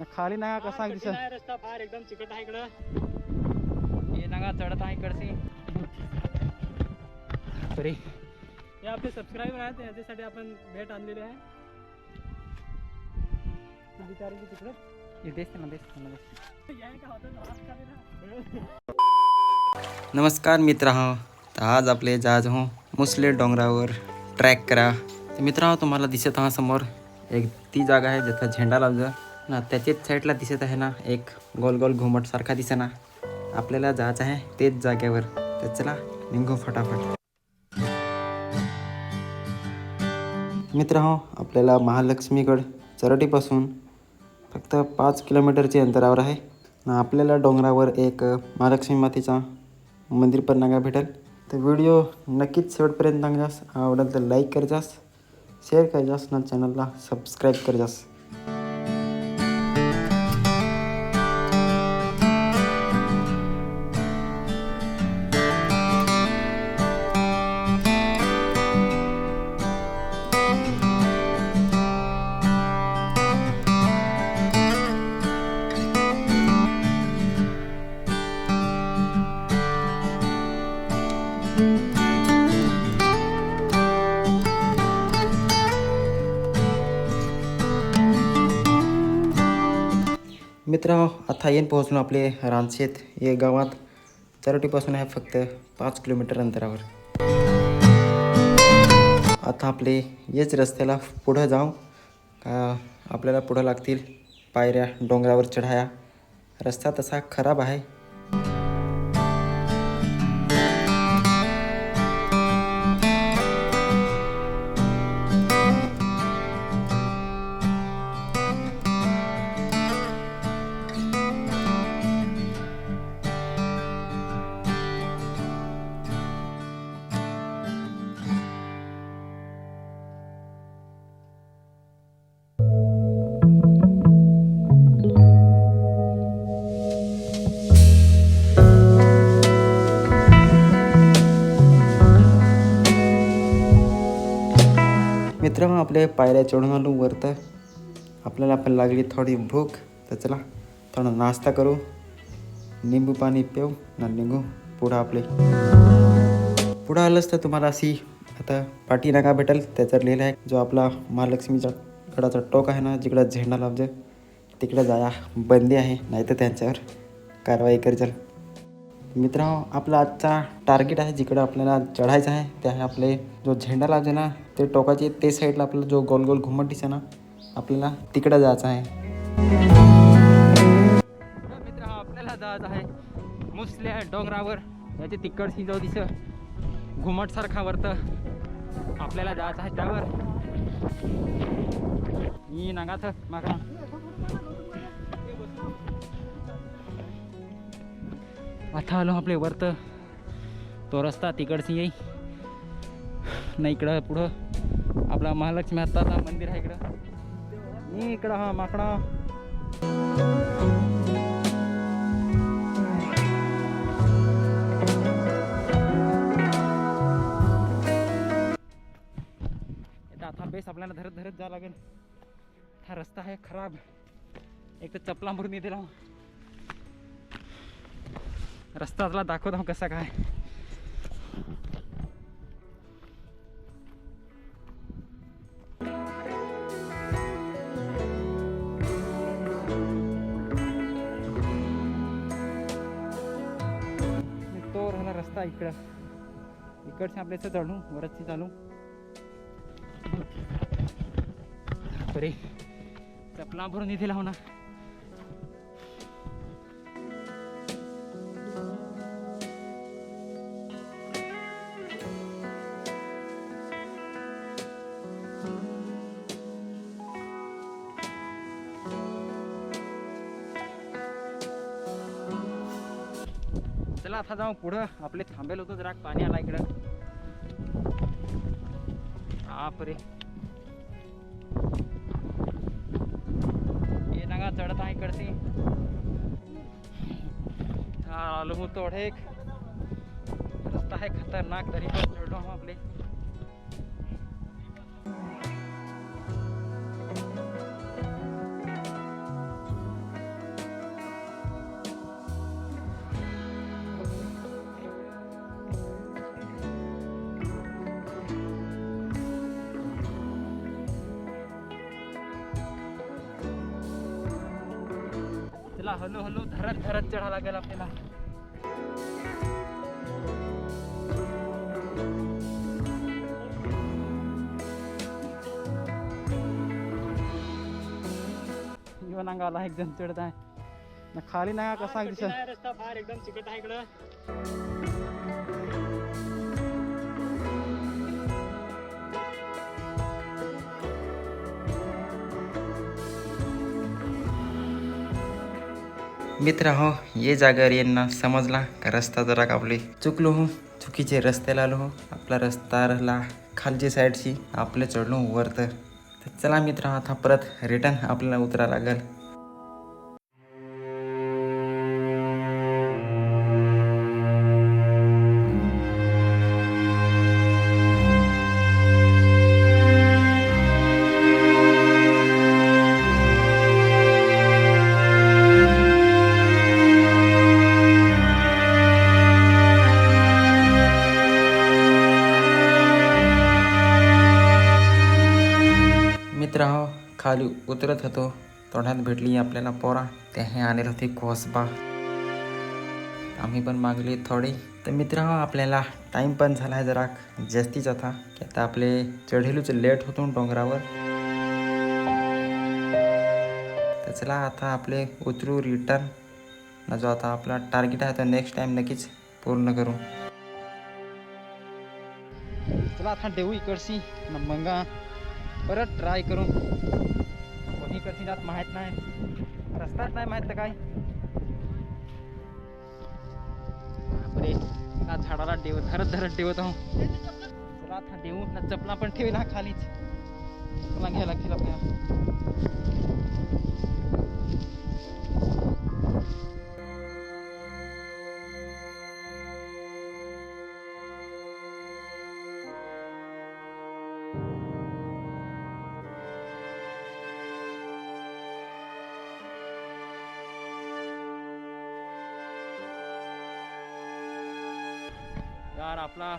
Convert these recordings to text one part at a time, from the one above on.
ना खाली ना कसा दिसत. आहे रस्ता फार एकदम चिकट आहे इकडं. हे नागा चढत आहे इकडचे तरी. हे आपले सबस्क्राईबर आहेत याच्यासाठी आपण भेट आणलेली आहे. तिकडं. हे दिसते ना दिसते ना. नमस्कार मित्र हो तर आज आपले जहाज हो मुसले डोंगरावर ट्रॅक करा. तर मित्र हो तुम्हाला दिसत हा समोर एक ती जागा आहे जिथं झेंडा लावजा ना त्याच्याच साईडला दिसत आहे ना एक गोल गोल घुमट सारखा ना आपल्याला जायचं आहे तेच जागेवर. तर चला निघू फटाफट. मित्र हो आपल्याला महालक्ष्मीगड चरटीपासून फक्त पाच किलोमीटरचे अंतरावर आहे. ना आपल्याला डोंगरावर एक महालक्ष्मी मातेचा मंदिर पण नागा भेटेल. तर व्हिडिओ नक्कीच शेवटपर्यंत नागजास आवडेल तर लाईक करजास शेअर करजास ना चॅनलला सबस्क्राईब करजास. मित्र आता येऊन पोहोचलो आपले रानशेत. या गावात चरटीपासून आहे फक्त पाच किलोमीटर अंतरावर. आता आपले याच रस्त्याला पुढं जाऊ. का आपल्याला पुढं लागतील पायऱ्या डोंगरावर चढाया. रस्ता तसा खराब आहे. आपल्या आपले पायऱ्या चढून आलो वरतं. आपल्याला पण लागली थोडी भूक. तर चला थोडा नाश्ता करू. निंबू पाणी पिऊ ना निघू पुढं आपले. पुढं आलंच तर तुम्हाला अशी आता पाठी नाका भेटेल त्याच्यावर लिहिलं आहे जो आपला महालक्ष्मीचा गडाचा टोक आहे ना जिकडं झेंडा लावजे तिकडं जाया बंदी आहे नाही तर त्यांच्यावर कारवाई करजल. मित्र आपला आजचा टार्गेट आहे जिकडं आपल्याला चढायचं आहे ते आहे आपले जो झेंडा लावजे ना ते टोकाचे ते साईडला आपलं जो गोल गोल घुमट दिसे ना आपल्याला तिकडं जायचं आहे. मित्र आपल्याला जायचं आहे मुसल्या डोंगरावर. याचे तिकडची जाऊ दिस घुमट सारखा वरत आपल्याला जायचं आहे त्यावर. मी नागाथ मागा. आता आलो आपले वरत तो रस्ता तिकडची येई. नाही इकडं पुढं. आपला महालक्ष्मी हत्ताचा मंदिर आहे इकडं. मी इकडं हा माकडा. आता बेस आपल्याला धरत धरत जावं लागेल. हा रस्ता आहे खराब. एक तर चपला भरून दिला रस्ता तुला दाखवत कसा काय. तो राहिला रस्ता इकडं. इकडचे आपल्या इथं चढू वरची चालू. बरे चपला भरून इथे लावू ना. चला आता जाऊ पुढं. आपले थांबेल होतो जरा पाणी आला इकडं. आपरे ये नगा चढत आहे इकडचे. हा आलो मग तोडे एक. रस्ता आहे खतरनाक तरी पण चढलो आपले. आपला हलो हलो धरत धरत चढा लागेल आपल्याला. यो नांगाला एकदम चढत आहे. ना खाली नागा कसा दिसत. रस्ता फार एकदम चिकट आहे इकडं. मित्र हो ये जागेवर यांना समजला का? रस्ता जरा कापले चुकलो हो चुकीचे रस्त्याला आलो हो. आपला रस्ता राहिला खालची साईडची आपले चढलो वर तर. तर चला मित्र आता परत रिटर्न आपल्याला उतरा लागेल. मित्र खाली उतरत होतो. तोंडात भेटली आपल्याला पोरा. त्याही आले होते कोसबा आम्ही पण मागली थोडी. तर मित्र आपल्याला टाईम पण झाला आहे जरा. जास्तीच आता की आता आपले चढेलूच लेट होतो डोंगरावर. तर चला आता आपले उतरू रिटर्न ना जो आता आपला टार्गेट आहे तो नेक्स्ट टाईम नक्कीच पूर्ण करू. चला आता देऊ इकडची. न परत ट्राय करू. कोणी इकडची जात माहीत नाही. रस्ताच नाही माहीत तर काय? बापरे झाडाला देव धरत धरत ठेवत आहो. चला आता देऊ ना चपला पण ठेवी ना खालीच. चपला घ्यायला लागतील आपल्याला यार आपला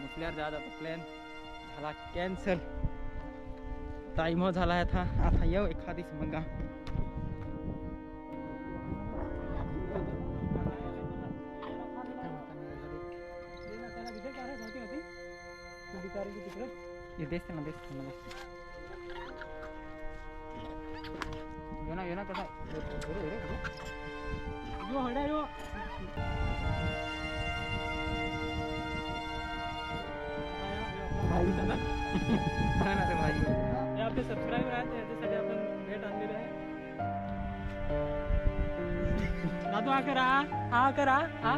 मुसल्यार जायचा प्लॅन झाला कॅन्सल टाइम झाला आहे आता. आता येऊ एखादीच मग. देश ना देश येऊ ना येऊ ना कसा यो हड्या यो भाई ना हा ना ते भाई। हे आपले सबस्क्राईबर आहेत त्याच्यासाठी आपण भेट आणलेली आहे दादू हा करा हा करा हा